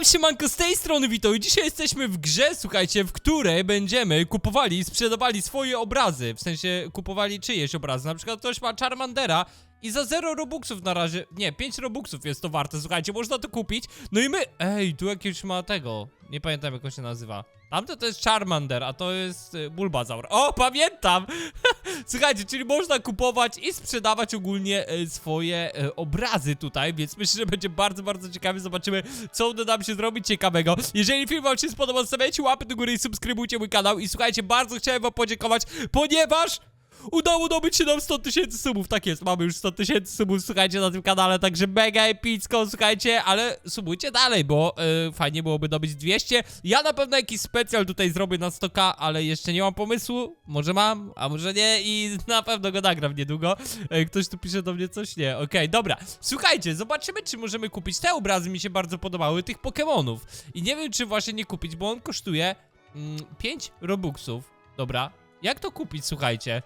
wam siemanko z tej strony Wito i dzisiaj jesteśmy w grze, słuchajcie, w której będziemy kupowali i sprzedawali swoje obrazy, w sensie kupowali czyjeś obrazy, na przykład ktoś ma Charmandera i za 0 robuxów na razie, nie, 5 robuxów jest to warte, słuchajcie, można to kupić, no i my, ej, tu jakieś ma tego, nie pamiętam jak on się nazywa, tamto to jest Charmander, a to jest y, Bulbazaur, o, pamiętam, Słuchajcie, czyli można kupować i sprzedawać ogólnie e, swoje e, obrazy tutaj, więc myślę, że będzie bardzo, bardzo ciekawe. Zobaczymy, co uda nam się zrobić ciekawego. Jeżeli film wam się spodobał, stawiajcie łapy do góry i subskrybujcie mój kanał. I słuchajcie, bardzo chciałem wam podziękować, ponieważ... Udało dobyć się nam 100 tysięcy subów, tak jest, mamy już 100 tysięcy subów, słuchajcie, na tym kanale, także mega epicko, słuchajcie, ale subujcie dalej, bo y, fajnie byłoby dobyć 200. Ja na pewno jakiś specjal tutaj zrobię na 100k, ale jeszcze nie mam pomysłu, może mam, a może nie i na pewno go nagram niedługo. Y, ktoś tu pisze do mnie coś? Nie, okej, dobra. Słuchajcie, zobaczymy, czy możemy kupić te obrazy, mi się bardzo podobały, tych Pokémonów. I nie wiem, czy właśnie nie kupić, bo on kosztuje mm, 5 robuxów. Dobra, jak to kupić, słuchajcie?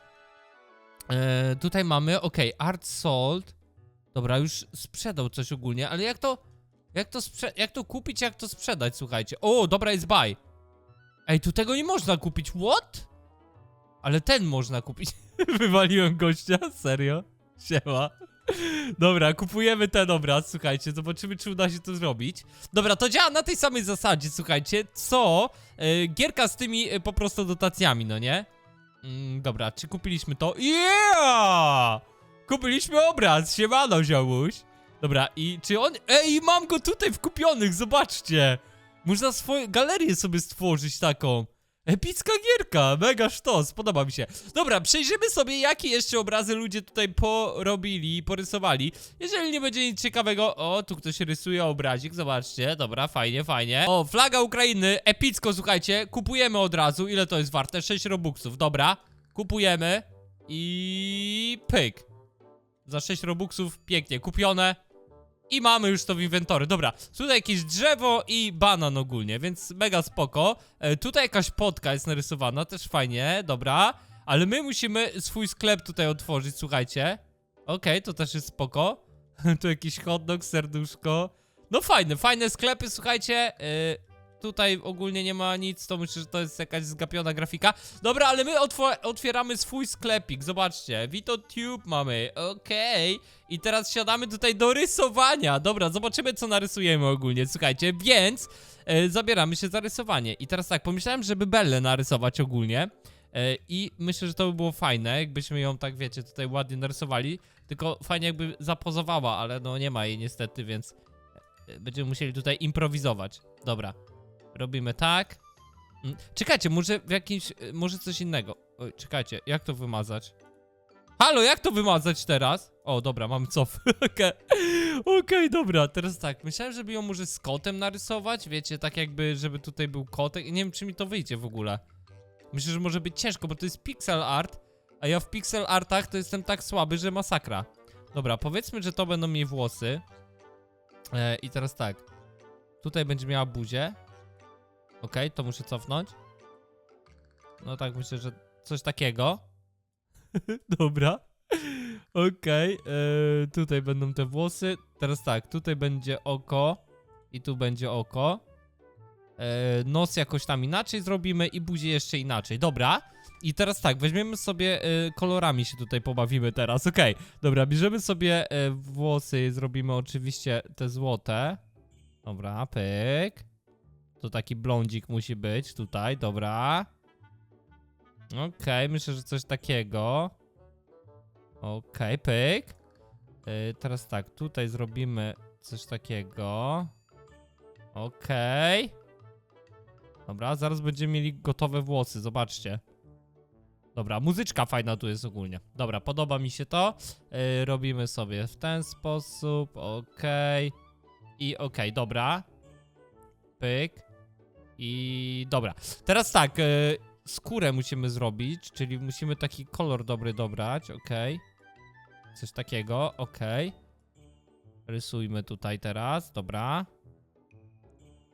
E, tutaj mamy, okej, Art Sold. Dobra, już sprzedał coś ogólnie, ale jak to, jak to jak to kupić, jak to sprzedać, słuchajcie. O, dobra, jest buy. Ej, tu tego nie można kupić, what? Ale ten można kupić. Wywaliłem gościa, serio? Siema. Dobra, kupujemy ten obraz, słuchajcie, zobaczymy, czy uda się to zrobić. Dobra, to działa na tej samej zasadzie, słuchajcie, co e, gierka z tymi e, po prostu dotacjami, no nie? Mm, dobra, czy kupiliśmy to? Yeah! Kupiliśmy obraz, siemano, ziomuś. Dobra, i czy on... Ej, mam go tutaj w kupionych, zobaczcie! Można swoją galerię sobie stworzyć taką. Epicka gierka, mega sztos, podoba mi się. Dobra, przejrzymy sobie, jakie jeszcze obrazy ludzie tutaj porobili, porysowali. Jeżeli nie będzie nic ciekawego... O, tu ktoś rysuje obrazik, zobaczcie. Dobra, fajnie, fajnie. O, flaga Ukrainy, epicko, słuchajcie. Kupujemy od razu. Ile to jest warte? 6 robuxów, dobra. Kupujemy. I... pyk. Za 6 robuxów, pięknie, kupione. I mamy już to w inwentory. Dobra, tutaj jakieś drzewo i banan ogólnie, więc mega spoko. E, tutaj jakaś potka jest narysowana, też fajnie, dobra. Ale my musimy swój sklep tutaj otworzyć, słuchajcie. Okej, to też jest spoko. tu jakiś hot dog, serduszko. No fajne, fajne sklepy, słuchajcie. E, tutaj ogólnie nie ma nic, to myślę, że to jest jakaś zgapiona grafika. Dobra, ale my otwieramy swój sklepik, zobaczcie. Vito Tube mamy, okej. I teraz siadamy tutaj do rysowania. Dobra, zobaczymy co narysujemy ogólnie, słuchajcie, więc e, zabieramy się za rysowanie. I teraz tak, pomyślałem, żeby Bellę narysować ogólnie. E, I myślę, że to by było fajne, jakbyśmy ją tak, wiecie, tutaj ładnie narysowali. Tylko fajnie jakby zapozowała, ale no nie ma jej niestety, więc e, będziemy musieli tutaj improwizować. Dobra, robimy tak. Mm, Czekajcie, może w jakimś, e, może coś innego. Oj, czekajcie, jak to wymazać? Halo, jak to wymazać teraz? O, dobra, mam cof. Okej, Okej, dobra, teraz tak. Myślałem, żeby ją może z kotem narysować, wiecie, tak jakby, żeby tutaj był kotek. Nie wiem, czy mi to wyjdzie w ogóle. Myślę, że może być ciężko, bo to jest pixel art, a ja w pixel artach to jestem tak słaby, że masakra. Dobra, powiedzmy, że to będą jej włosy. E, I teraz tak. Tutaj będzie miała buzię. Okej, to muszę cofnąć. No tak, myślę, że coś takiego. Dobra. Okej, e, tutaj będą te włosy. Teraz tak, tutaj będzie oko i tu będzie oko. E, nos jakoś tam inaczej zrobimy i buzię jeszcze inaczej. Dobra. I teraz tak, weźmiemy sobie e, kolorami się tutaj pobawimy teraz. Okej, dobra, bierzemy sobie włosy, zrobimy oczywiście te złote. Dobra, pyk. To taki blondzik musi być tutaj, dobra. Okej, myślę, że coś takiego. Okej, pyk. Yy, teraz tak, tutaj zrobimy coś takiego. Okej. Dobra, zaraz będziemy mieli gotowe włosy, zobaczcie. Dobra, muzyczka fajna tu jest ogólnie. Dobra, podoba mi się to. Yy, robimy sobie w ten sposób, okej. I okej, dobra. Pyk. I dobra. Teraz tak, yy, skórę musimy zrobić, czyli musimy taki kolor dobry dobrać, okej. Coś takiego, okej. Rysujmy tutaj teraz, dobra.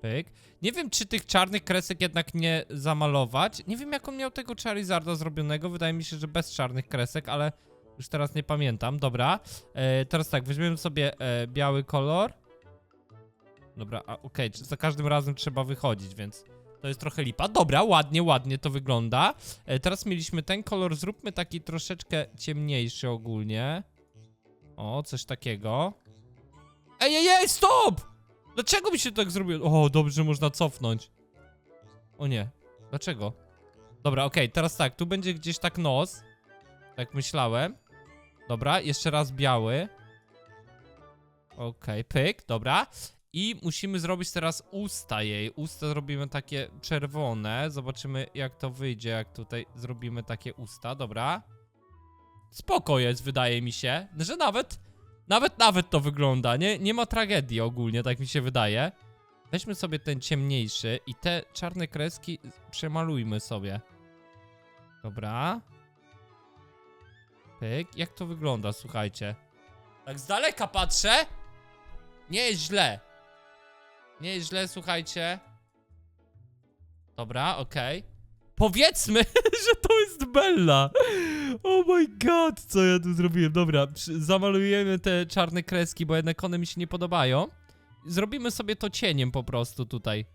Pyk. Nie wiem, czy tych czarnych kresek jednak nie zamalować. Nie wiem, jak on miał tego Charizarda zrobionego. Wydaje mi się, że bez czarnych kresek, ale już teraz nie pamiętam. Dobra. E, teraz tak, weźmiemy sobie e, biały kolor. Dobra, a okej, czy za każdym razem trzeba wychodzić, więc to jest trochę lipa. Dobra, ładnie, ładnie to wygląda. E, teraz mieliśmy ten kolor, zróbmy taki troszeczkę ciemniejszy ogólnie. O, coś takiego. Ej, ej, ej, stop! Dlaczego mi się tak zrobiło? O, dobrze, można cofnąć. O nie, dlaczego? Dobra, okej, teraz tak, tu będzie gdzieś tak nos. Tak myślałem. Dobra, jeszcze raz biały. Okej, pyk, dobra. I musimy zrobić teraz usta jej. Usta zrobimy takie czerwone. Zobaczymy jak to wyjdzie, jak tutaj zrobimy takie usta, dobra. Spoko jest, wydaje mi się, że nawet, nawet, nawet to wygląda. Nie, nie ma tragedii ogólnie, tak mi się wydaje. Weźmy sobie ten ciemniejszy i te czarne kreski przemalujmy sobie. Dobra. Pyk. Jak to wygląda, słuchajcie? Tak z daleka patrzę. Nie jest źle. Nie źle, słuchajcie. Dobra, okej. Powiedzmy, że to jest Bella. Oh my god, co ja tu zrobiłem. Dobra, zamalujemy te czarne kreski, bo jednak one mi się nie podobają. Zrobimy sobie to cieniem po prostu tutaj.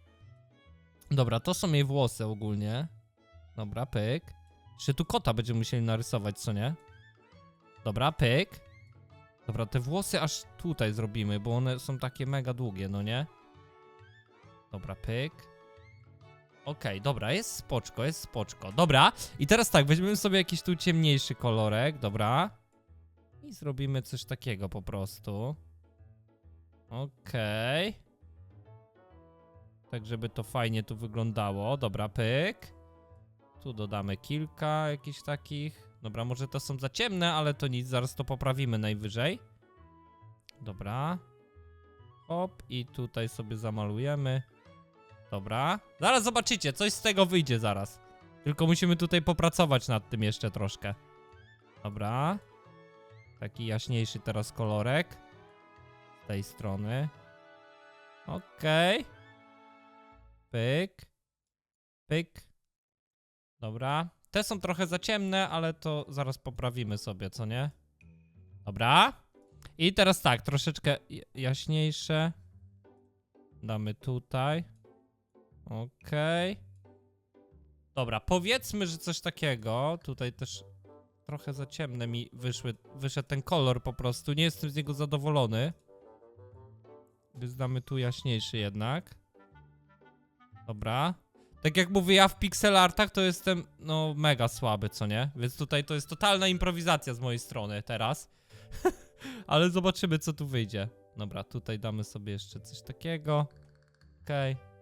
Dobra, to są jej włosy ogólnie. Dobra, pyk. Jeszcze tu kota będziemy musieli narysować, co nie? Dobra, pyk. Dobra, te włosy aż tutaj zrobimy, bo one są takie mega długie, no nie? Dobra, pyk. Okej, dobra, jest spoczko, jest spoczko. Dobra, i teraz tak, weźmiemy sobie jakiś tu ciemniejszy kolorek, dobra. I zrobimy coś takiego po prostu. Okej. Tak, żeby to fajnie tu wyglądało. Dobra, pyk. Tu dodamy kilka jakichś takich. Dobra, może to są za ciemne, ale to nic, zaraz to poprawimy najwyżej. Dobra. Hop, i tutaj sobie zamalujemy. Dobra. Zaraz zobaczycie, coś z tego wyjdzie zaraz. Tylko musimy tutaj popracować nad tym jeszcze troszkę. Dobra. Taki jaśniejszy teraz kolorek. Z tej strony. Okej. Pyk. Pyk. Dobra. Te są trochę za ciemne, ale to zaraz poprawimy sobie, co nie? Dobra. I teraz tak, troszeczkę jaśniejsze. Damy tutaj. Okej. Dobra, powiedzmy, że coś takiego. Tutaj też trochę za ciemne mi wyszły, wyszedł ten kolor po prostu. Nie jestem z niego zadowolony. Więc damy tu jaśniejszy jednak. Dobra. Tak jak mówię, ja w pixel artach to jestem, no, mega słaby, co nie? Więc tutaj to jest totalna improwizacja z mojej strony teraz. Ale zobaczymy, co tu wyjdzie. Dobra, tutaj damy sobie jeszcze coś takiego. Okej.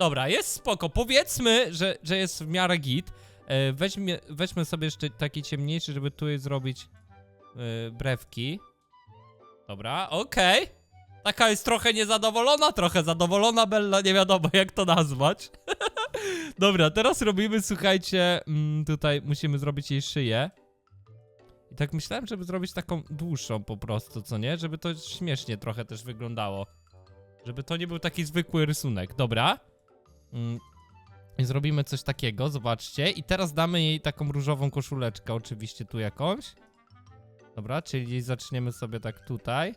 Dobra, jest spoko. Powiedzmy, że, że jest w miarę git. E, weźmie, weźmy sobie jeszcze taki ciemniejszy, żeby tu zrobić e, brewki. Dobra, okej. Taka jest trochę niezadowolona, trochę zadowolona Bella, nie wiadomo jak to nazwać. Dobra, teraz robimy, słuchajcie, mm, tutaj musimy zrobić jej szyję. I tak myślałem, żeby zrobić taką dłuższą po prostu, co nie? Żeby to śmiesznie trochę też wyglądało. Żeby to nie był taki zwykły rysunek. Dobra. Mm. Zrobimy coś takiego, zobaczcie. I teraz damy jej taką różową koszuleczkę, oczywiście tu jakąś. Dobra, czyli zaczniemy sobie tak tutaj.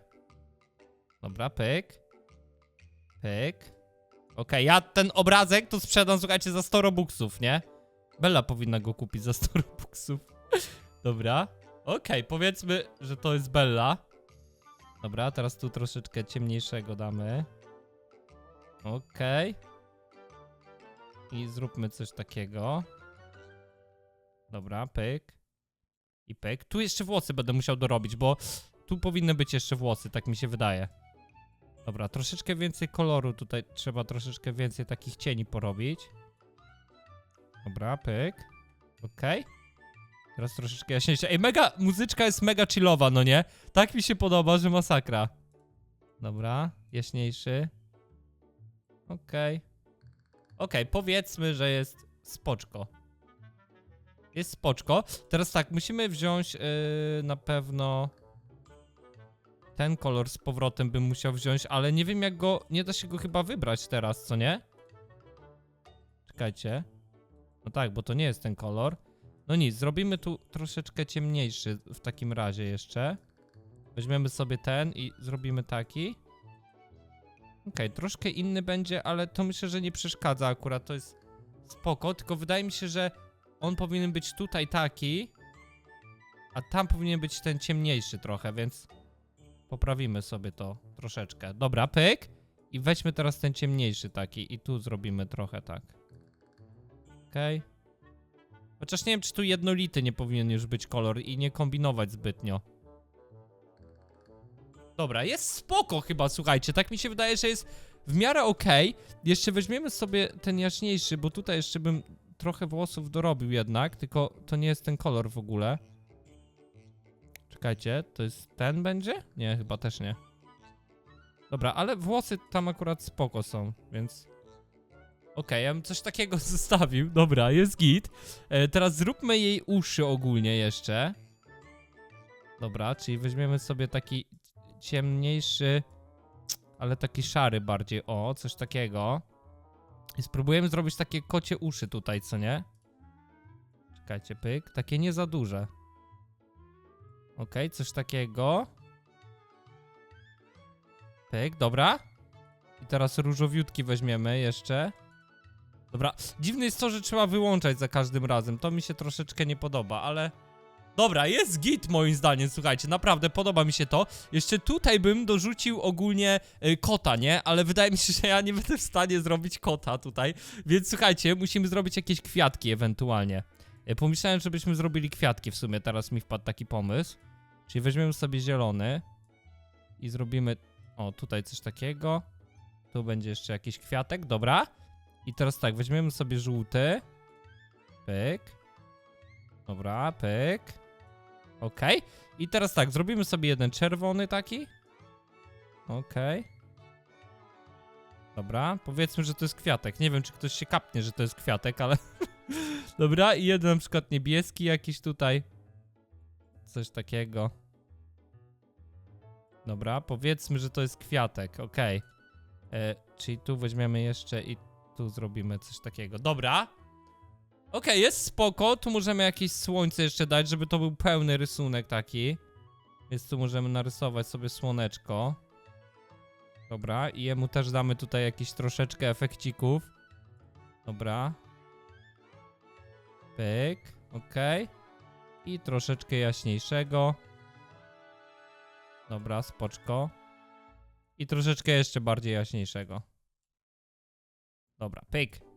Dobra, pyk. Pyk. Okej, ja ten obrazek to sprzedam, słuchajcie, za 100 robuxów, nie? Bella powinna go kupić za 100 robuxów. Dobra. Okej, powiedzmy, że to jest Bella. Dobra, teraz tu troszeczkę ciemniejszego damy. Okej. I zróbmy coś takiego. Dobra, pyk. I pyk. Tu jeszcze włosy będę musiał dorobić, bo tu powinny być jeszcze włosy, tak mi się wydaje. Dobra, troszeczkę więcej koloru tutaj trzeba troszeczkę więcej takich cieni porobić. Dobra, pyk. Okej. Teraz troszeczkę jaśniejsze. Ej, mega, muzyczka jest mega chillowa, no nie? Tak mi się podoba, że masakra. Dobra, jaśniejszy. Okej. Okej, powiedzmy, że jest spoczko. Jest spoczko. Teraz tak, musimy wziąć yy, na pewno ten kolor z powrotem bym musiał wziąć, ale nie wiem jak go, nie da się go chyba wybrać teraz, co nie? Czekajcie. No tak, bo to nie jest ten kolor. No nic, zrobimy tu troszeczkę ciemniejszy w takim razie jeszcze. Weźmiemy sobie ten i zrobimy taki. Okej, troszkę inny będzie, ale to myślę, że nie przeszkadza akurat, to jest spoko, tylko wydaje mi się, że on powinien być tutaj taki, a tam powinien być ten ciemniejszy trochę, więc poprawimy sobie to troszeczkę. Dobra, pyk. I weźmy teraz ten ciemniejszy taki i tu zrobimy trochę tak. Okej. Chociaż nie wiem, czy tu jednolity nie powinien już być kolor i nie kombinować zbytnio. Dobra, jest spoko chyba, słuchajcie, tak mi się wydaje, że jest w miarę okej. Jeszcze weźmiemy sobie ten jaśniejszy, bo tutaj jeszcze bym trochę włosów dorobił jednak, tylko to nie jest ten kolor w ogóle. Czekajcie, to jest ten będzie? Nie, chyba też nie. Dobra, ale włosy tam akurat spoko są, więc... Okej, ja bym coś takiego zostawił. Dobra, jest git. E, teraz zróbmy jej uszy ogólnie jeszcze. Dobra, czyli weźmiemy sobie taki ciemniejszy, ale taki szary bardziej. O, coś takiego. I spróbujemy zrobić takie kocie uszy tutaj, co nie? Czekajcie, pyk. Takie nie za duże. Okej, coś takiego. Pyk, dobra. I teraz różowiutki weźmiemy jeszcze. Dobra, dziwne jest to, że trzeba wyłączać za każdym razem. To mi się troszeczkę nie podoba, ale... Dobra, jest git moim zdaniem, słuchajcie, naprawdę podoba mi się to. Jeszcze tutaj bym dorzucił ogólnie y, kota, nie? Ale wydaje mi się, że ja nie będę w stanie zrobić kota tutaj. Więc słuchajcie, musimy zrobić jakieś kwiatki ewentualnie. Y, pomyślałem, żebyśmy zrobili kwiatki w sumie, teraz mi wpadł taki pomysł. Czyli weźmiemy sobie zielony i zrobimy... O, tutaj coś takiego. Tu będzie jeszcze jakiś kwiatek, dobra. I teraz tak, weźmiemy sobie żółty. Pyk. Dobra, pyk. Okej. I teraz tak, zrobimy sobie jeden czerwony taki. Okej. Dobra, powiedzmy, że to jest kwiatek. Nie wiem, czy ktoś się kapnie, że to jest kwiatek, ale... Dobra, i jeden na przykład niebieski jakiś tutaj. Coś takiego. Dobra, powiedzmy, że to jest kwiatek, okej. E, Czyli tu weźmiemy jeszcze i tu zrobimy coś takiego. Dobra. Okej, jest spoko. Tu możemy jakieś słońce jeszcze dać, żeby to był pełny rysunek taki. Więc tu możemy narysować sobie słoneczko. Dobra, i jemu też damy tutaj jakieś troszeczkę efekcików. Dobra. Pyk, okej. I troszeczkę jaśniejszego. Dobra, spoczko. I troszeczkę jeszcze bardziej jaśniejszego. Dobra, pyk.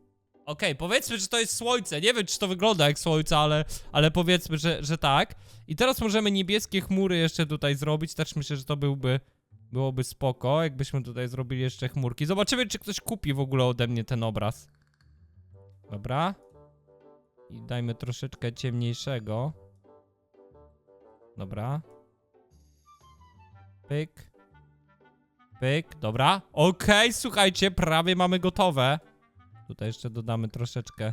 Okej, powiedzmy, że to jest słońce. Nie wiem, czy to wygląda jak słońce, ale, ale powiedzmy, że, że tak. I teraz możemy niebieskie chmury jeszcze tutaj zrobić. Też myślę, że to byłby, byłoby spoko, jakbyśmy tutaj zrobili jeszcze chmurki. Zobaczymy, czy ktoś kupi w ogóle ode mnie ten obraz. Dobra. I dajmy troszeczkę ciemniejszego. Dobra. Pyk. Pyk, dobra. Okej, słuchajcie, prawie mamy gotowe. Tutaj jeszcze dodamy troszeczkę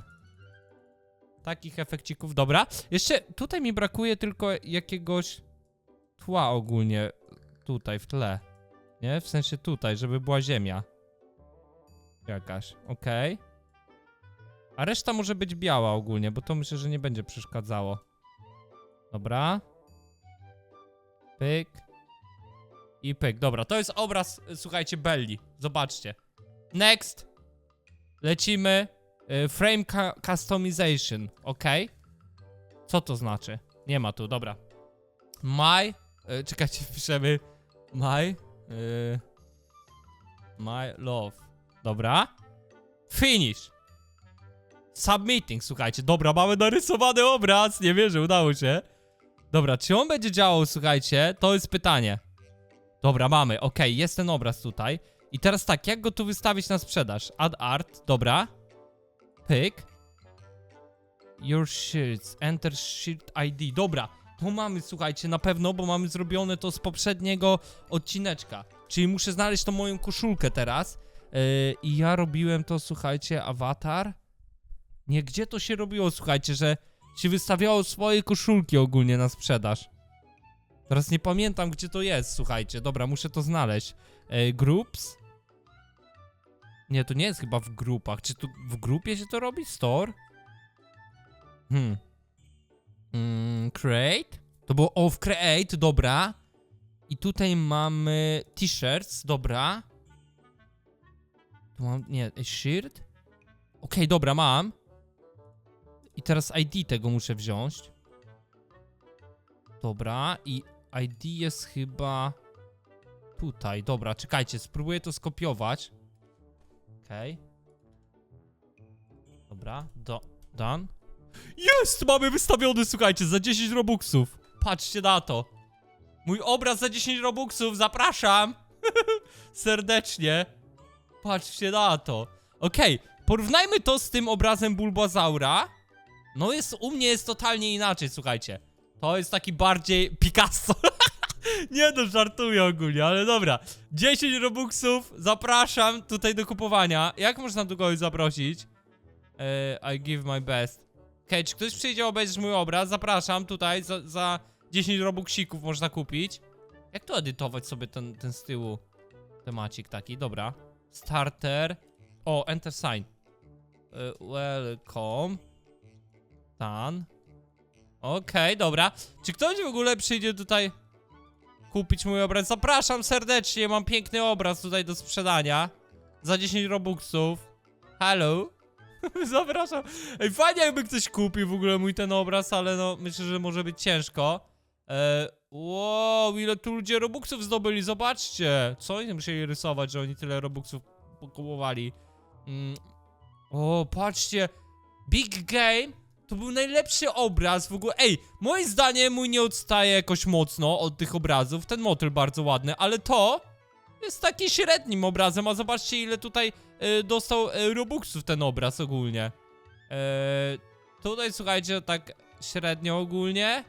takich efekcików. Dobra. Jeszcze tutaj mi brakuje tylko jakiegoś tła ogólnie tutaj w tle. Nie? W sensie tutaj, żeby była ziemia. Jakaś. Okej. A reszta może być biała ogólnie, bo to myślę, że nie będzie przeszkadzało. Dobra. Pyk. I pyk. Dobra, to jest obraz, słuchajcie, Belli. Zobaczcie. Next. Lecimy. y, Frame cu customization. Ok. Co to znaczy? Nie ma tu, dobra. My. y, Czekajcie, piszemy. My. y, My love. Dobra. Finish. Submitting, słuchajcie. Dobra, mamy narysowany obraz. Nie wierzę, udało się. Dobra, czy on będzie działał, słuchajcie? To jest pytanie. Dobra, mamy, okej, jest ten obraz tutaj. I teraz tak, jak go tu wystawić na sprzedaż? Add art, dobra. Pyk. Your shirts, enter shirt ID, dobra. To mamy, słuchajcie, na pewno, bo mamy zrobione to z poprzedniego odcineczka. Czyli muszę znaleźć tą moją koszulkę teraz. Yy, I ja robiłem to, słuchajcie, awatar. Nie, gdzie to się robiło, słuchajcie, że się wystawiało swoje koszulki ogólnie na sprzedaż. Teraz nie pamiętam, gdzie to jest, słuchajcie. Dobra, muszę to znaleźć. E, groups? Nie, to nie jest chyba w grupach. Czy tu w grupie się to robi? Store? Hmm. Mm, create? To było o, w create, dobra. I tutaj mamy t-shirts, dobra. Tu mam, nie, shirt? Okej, dobra, mam. I teraz ID tego muszę wziąć. Dobra, i ID jest chyba tutaj. Dobra, czekajcie, spróbuję to skopiować. Okej. Dobra, do, done. Jest! Mamy wystawiony, słuchajcie, za 10 robuxów. Patrzcie na to. Mój obraz za 10 robuxów, zapraszam! Serdecznie. Patrzcie na to. Okej, porównajmy to z tym obrazem Bulbazaura. No jest, u mnie jest totalnie inaczej, słuchajcie. To jest taki bardziej Picasso. Nie no, żartuję ogólnie, ale dobra. 10 robuxów, zapraszam tutaj do kupowania. Jak można tu kogoś zaprosić? E, I give my best. Okej, czy ktoś przyjdzie obejrzeć mój obraz? Zapraszam tutaj, za, za 10 robuxików można kupić. Jak to edytować sobie ten, ten z tyłu? Temacik taki, dobra. Starter. O, enter sign. Y, welcome. Done. Okej, dobra. Czy ktoś w ogóle przyjdzie tutaj kupić mój obraz? Zapraszam serdecznie, mam piękny obraz tutaj do sprzedania. Za 10 robuxów. Hello. Zapraszam. Ej, fajnie jakby ktoś kupił w ogóle mój ten obraz, ale no, myślę, że może być ciężko. E, wow, ile tu ludzie robuxów zdobyli, zobaczcie. Co oni musieli rysować, że oni tyle robuxów pokupowali. Mm. O, patrzcie. Big Game to był najlepszy obraz w ogóle. Ej, moim zdaniem mój nie odstaje jakoś mocno od tych obrazów. Ten motyl bardzo ładny, ale to jest taki średnim obrazem, a zobaczcie ile tutaj e, dostał e, robuxów ten obraz ogólnie. E, tutaj słuchajcie, tak średnio ogólnie.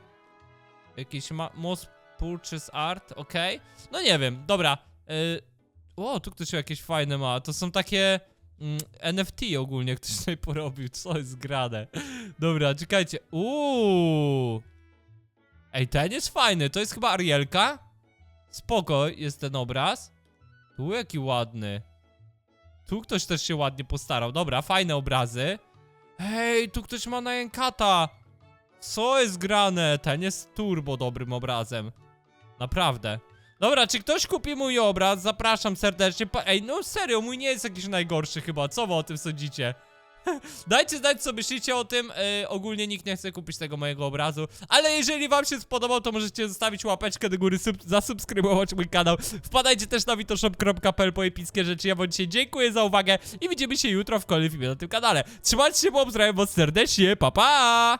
Jakiś ma most purchase art, okej. No nie wiem, dobra. Y o, tu ktoś jakieś fajne ma. To są takie mm, NFT ogólnie, ktoś tutaj porobił. Co jest grane? Dobra, czekajcie. Uuu. Ej, ten jest fajny. To jest chyba Arielka. Spoko jest ten obraz. Tu jaki ładny. Tu ktoś też się ładnie postarał. Dobra, fajne obrazy. Hej, tu ktoś ma na Jankata. Co jest grane? Ten jest turbo dobrym obrazem. Naprawdę. Dobra, czy ktoś kupi mój obraz? Zapraszam serdecznie. Pa Ej, no serio, mój nie jest jakiś najgorszy chyba. Co wy o tym sądzicie? Dajcie znać, co myślicie o tym. Yy, ogólnie nikt nie chce kupić tego mojego obrazu. Ale jeżeli wam się spodobał, to możecie zostawić łapeczkę do góry, sub zasubskrybować mój kanał. Wpadajcie też na witoshop.pl po epickie rzeczy. Ja wam dzisiaj dziękuję za uwagę i widzimy się jutro w kolejnym filmie na tym kanale. Trzymajcie się, bo pozdrawiam was serdecznie. Pa, pa!